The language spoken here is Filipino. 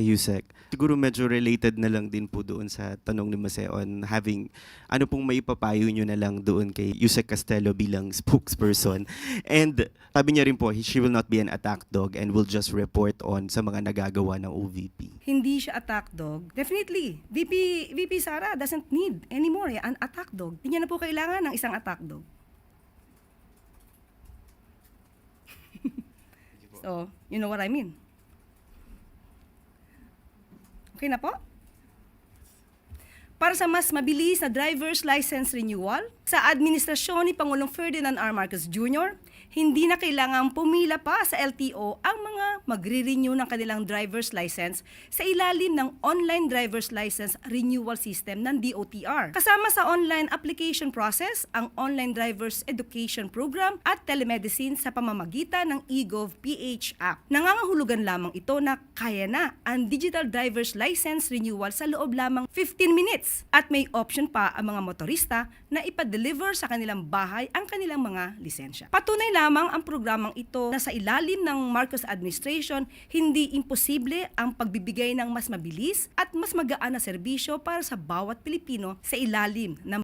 Yusek. Siguro medyo related na lang din po doon sa tanong ni Mase on having, ano pong may papayo nyo na lang doon kay Yusek Castello bilang spokesperson. And sabi niya rin po, she will not be an attack dog and will just report on sa mga nagagawa ng OVP. Hindi siya attack dog. Definitely, VP, VP Sara doesn't need anymore eh, an attack dog. Hindi niya na po kailangan ng isang attack dog. so, you know what I mean? Okay na po? Para sa mas mabilis na driver's license renewal, sa administrasyon ni Pangulong Ferdinand R. Marcos Jr., hindi na kailangang pumila pa sa LTO ang mga magre-renew ng kanilang driver's license sa ilalim ng Online Driver's License Renewal System ng DOTR. Kasama sa online application process, ang Online Driver's Education Program at telemedicine sa pamamagitan ng eGov PH app. Nangangahulugan lamang ito na kaya na ang digital driver's license renewal sa loob lamang 15 minutes at may option pa ang mga motorista na ipa-deliver sa kanilang bahay ang kanilang mga lisensya. Patunay lamang ang programang ito na sa ilalim ng Marcos administration, hindi imposible ang pagbibigay ng mas mabilis at mas magaan na serbisyo para sa bawat Pilipino sa ilalim ng